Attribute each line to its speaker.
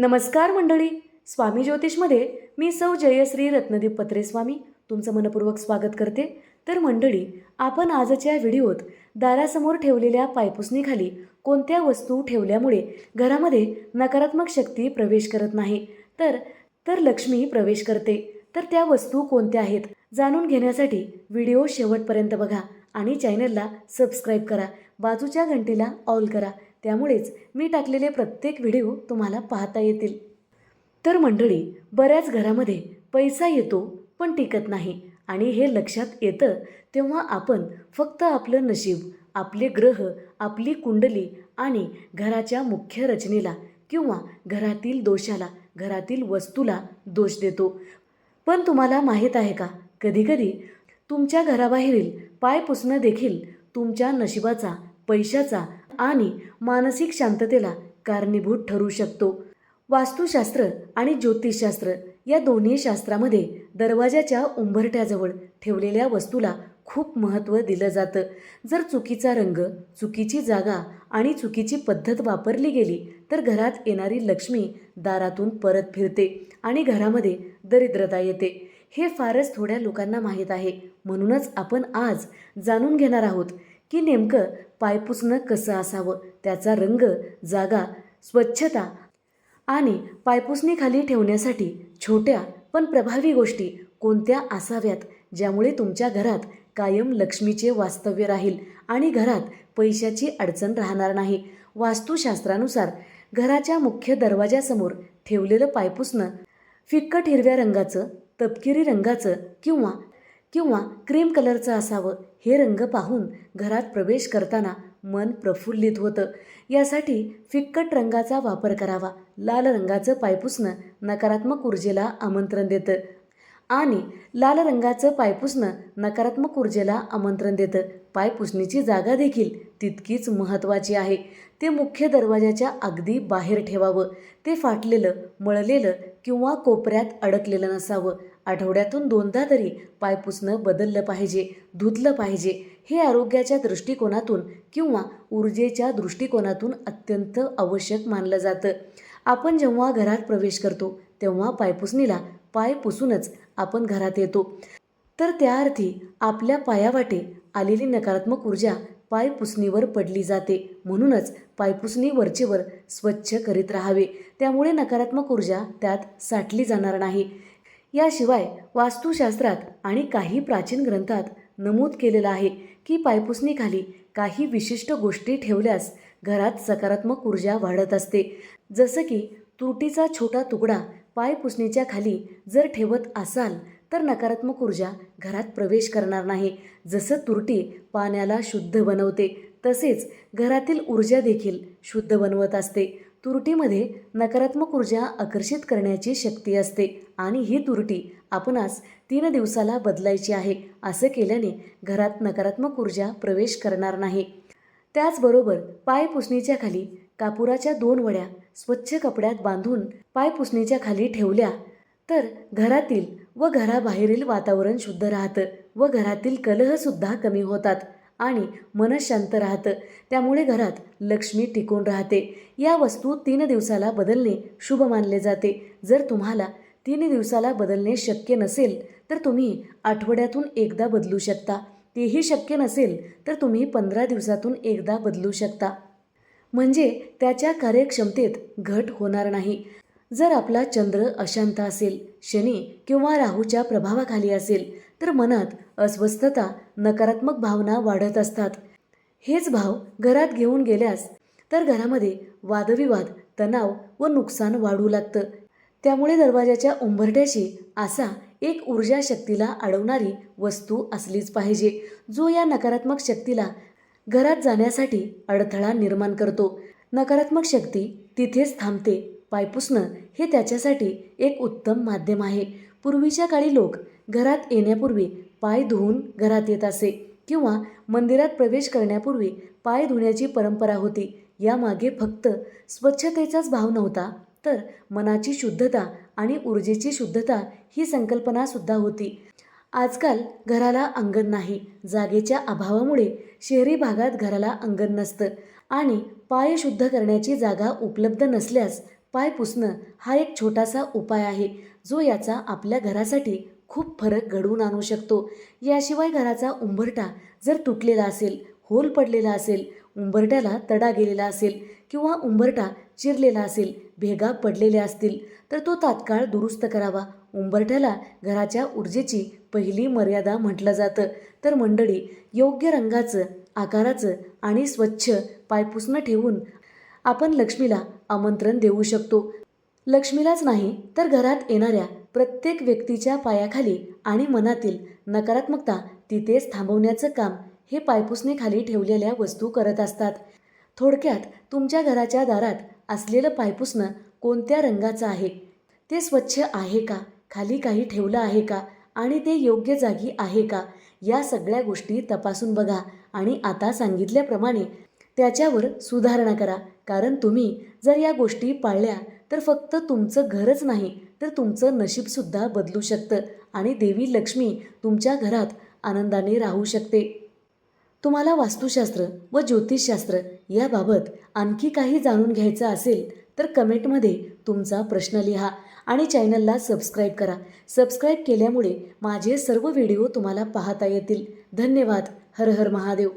Speaker 1: नमस्कार मंडळी. स्वामी ज्योतिषमध्ये मी सौ जयश्री रत्नदीप पत्रे स्वामी तुमचं मनपूर्वक स्वागत करते. तर मंडळी आपण आजच्या व्हिडिओत दारासमोर ठेवलेल्या पायपुसणीखाली कोणत्या वस्तू ठेवल्यामुळे घरामध्ये नकारात्मक शक्ती प्रवेश करत नाही? तर तर लक्ष्मी प्रवेश करते. तर त्या वस्तू कोणत्या आहेत? जाणून घेण्यासाठी व्हिडिओ शेवटपर्यंत बघा आणि चॅनलला सबस्क्राईब करा. बाजूच्या घंटीला ऑल करा. त्यामुळेच मी टाकलेले प्रत्येक व्हिडिओ तुम्हाला पाहता येतील. तर मंडळी बऱ्याच घरामध्ये पैसा येतो पण टिकत नाही. आणि हे लक्षात येतं तेव्हा आपण फक्त आपलं नशीब आपले ग्रह आपली कुंडली आणि घराच्या मुख्य रचनेला किंवा घरातील दोषाला घरातील वस्तूला दोष देतो. पण तुम्हाला माहीत आहे का? कधीकधी तुमच्या घराबाहेरील पाय पुसणं देखील तुमच्या नशिबाचा पैशाचा आणि मानसिक शांततेला कारणीभूत ठरू शकतो. वास्तुशास्त्र आणि ज्योतिषशास्त्र या दोन्ही शास्त्रामध्ये दरवाजाच्या उंबरट्याजवळ ठेवलेल्या वस्तूला खूप महत्त्व दिलं जातं. जर चुकीचा रंग चुकीची जागा आणि चुकीची पद्धत वापरली गेली तर घरात येणारी लक्ष्मी दारातून परत फिरते आणि घरामध्ये दरिद्रता येते. हे फारच थोड्या लोकांना माहीत आहे. म्हणूनच आपण आज जाणून घेणार आहोत की नेमकं पायपुसणं कसं असावं? त्याचा रंग जागा स्वच्छता आणि पायपुसणीखाली ठेवण्यासाठी छोट्या पण प्रभावी गोष्टी कोणत्या असाव्यात? ज्यामुळे तुमच्या घरात कायम लक्ष्मीचे वास्तव्य राहील आणि घरात पैशाची अडचण राहणार नाही. वास्तुशास्त्रानुसार घराच्या मुख्य दरवाजासमोर ठेवलेलं पायपुसणं फिक्कट हिरव्या रंगाचं तपकिरी रंगाचं किंवा किंवा क्रीम कलरचं असावं हे रंग पाहून घरात प्रवेश करताना मन प्रफुल्लित होतं. यासाठी फिक्कट रंगाचा वापर करावा. लाल रंगाचं पायपुसणं नकारात्मक ऊर्जेला आमंत्रण देतं. आणि लाल रंगाचं पायपुसणं नकारात्मक ऊर्जेला आमंत्रण देतं. पायपुसणीची जागा देखील तितकीच महत्त्वाची आहे. ते मुख्य दरवाजाच्या अगदी बाहेर ठेवावं. ते फाटलेलं मळलेलं किंवा कोपऱ्यात अडकलेलं नसावं. आठवड्यातून दोनदा तरी पाय पुसणं बदललं पाहिजे धुतलं पाहिजे हे आरोग्याच्या दृष्टिकोनातून किंवा ऊर्जेच्या दृष्टिकोनातून अत्यंत आवश्यक मानलं जातं. आपण जेव्हा घरात प्रवेश करतो तेव्हा पायपुसणीला पाय पुसूनच आपण घरात येतो. तर त्या अर्थी आपल्या पायावाटे आलेली नकारात्मक ऊर्जा पायपुसणीवर पडली जाते. म्हणूनच पायपुसणी वरचेवर स्वच्छ करीत राहावे. त्यामुळे नकारात्मक ऊर्जा त्यात साठली जाणार नाही. याशिवाय वास्तुशास्त्रात आणि काही प्राचीन ग्रंथात नमूद केलेलं आहे की पायपुसणीखाली काही विशिष्ट गोष्टी ठेवल्यास घरात सकारात्मक ऊर्जा वाढत असते. जसं की तुरटीचा छोटा तुकडा पायपुसणीच्या खाली जर ठेवत असाल तर नकारात्मक ऊर्जा घरात प्रवेश करणार नाही. जसं तुरटी पाण्याला शुद्ध बनवते तसेच घरातील ऊर्जा देखील शुद्ध बनवत असते. तुरटीमध्ये नकारात्मक ऊर्जा आकर्षित करण्याची शक्ती असते आणि ही तुरटी आपणास तीन दिवसाला बदलायची आहे असं केल्याने घरात नकारात्मक ऊर्जा प्रवेश करणार नाही. त्याचबरोबर पाय पुसणीच्या खाली कापुराच्या दोन वड्या स्वच्छ कपड्यात बांधून पाय पुसणीच्या खाली ठेवल्या तर घरातील व घराबाहेरील वातावरण शुद्ध राहतं व घरातील कलहसुद्धा कमी होतात. आणि मन शांत राहतं. त्यामुळे घरात लक्ष्मी टिकून राहते. या वस्तू तीन दिवसाला बदलणे शुभ मानले जाते. जर तुम्हाला तीन दिवसाला बदलणे शक्य नसेल तर तुम्ही आठवड्यातून एकदा बदलू शकता. तेही शक्य नसेल तर तुम्ही पंधरा दिवसातून एकदा बदलू शकता. म्हणजे त्याच्या कार्यक्षमतेत घट होणार नाही. जर आपला चंद्र अशांत असेल शनी किंवा राहूच्या प्रभावाखाली असेल तर मनात अस्वस्थता नकारात्मक भावना वाढत असतात. हेच भाव घरात घेऊन गेल्यास तर घरामध्ये वादविवाद तणाव व नुकसान वाढू लागतं. त्यामुळे दरवाजाच्या उंबरट्याशी असा एक ऊर्जा शक्तीला अडवणारी वस्तू असलीच पाहिजे जो या नकारात्मक शक्तीला घरात जाण्यासाठी अडथळा निर्माण करतो. नकारात्मक शक्ती तिथेच थांबते. पायपुसणं हे त्याच्यासाठी एक उत्तम माध्यम आहे. पूर्वीच्या काळी लोक घरात येण्यापूर्वी पाय धुवून घरात येत असे किंवा मंदिरात प्रवेश करण्यापूर्वी पाय धुण्याची परंपरा होती. यामागे फक्त स्वच्छतेचाच भाव नव्हता तर मनाची शुद्धता आणि ऊर्जेची शुद्धता ही संकल्पनासुद्धा होती. आजकाल घराला अंगण नाही जागेच्या अभावामुळे शहरी भागात घराला अंगण नसतं आणि पाय शुद्ध करण्याची जागा उपलब्ध नसल्यास पाय पुसणं हा एक छोटासा उपाय आहे जो याचा आपल्या घरासाठी खूप फरक घडवून आणू शकतो. याशिवाय घराचा उंबरटा जर तुटलेला असेल होल पडलेला असेल उंबरट्याला तडा गेलेला असेल किंवा उंबरटा चिरलेला असेल भेगा पडलेल्या असतील तर तो तात्काळ दुरुस्त करावा. उंबरठ्याला घराच्या ऊर्जेची पहिली मर्यादा म्हटलं जातं. तर मंडळी योग्य रंगाचं आकाराचं आणि स्वच्छ पायपुसणं ठेवून आपण लक्ष्मीला आमंत्रण देऊ शकतो. लक्ष्मीलाच नाही तर घरात येणाऱ्या प्रत्येक व्यक्तीच्या पायाखाली आणि मनातील नकारात्मकता तिथेच थांबवण्याचं काम हे पायपुसणीखाली ठेवलेल्या वस्तू करत असतात. थोडक्यात तुमच्या घराच्या दारात असलेलं पायपुसणं कोणत्या रंगाचं आहे? ते स्वच्छ आहे का? खाली काही ठेवलं आहे का? आणि ते योग्य जागी आहे का? या सगळ्या गोष्टी तपासून बघा आणि आता सांगितल्याप्रमाणे त्याच्यावर सुधारणा करा. कारण तुम्ही जर या गोष्टी पाळल्या तर फक्त तुमचं घरच नाही तर तुमचं नशीबसुद्धा बदलू शकतं आणि देवी लक्ष्मी तुमच्या घरात आनंदाने राहू शकते. तुम्हाला वास्तुशास्त्र व ज्योतिषशास्त्र याबाबत आणखी काही जाणून घ्यायचं असेल तर कमेंटमध्ये तुमचा प्रश्न लिहा आणि चॅनलला सबस्क्राईब करा. सबस्क्राईब केल्यामुळे माझे सर्व व्हिडिओ तुम्हाला पाहता येतील. धन्यवाद. हर हर महादेव.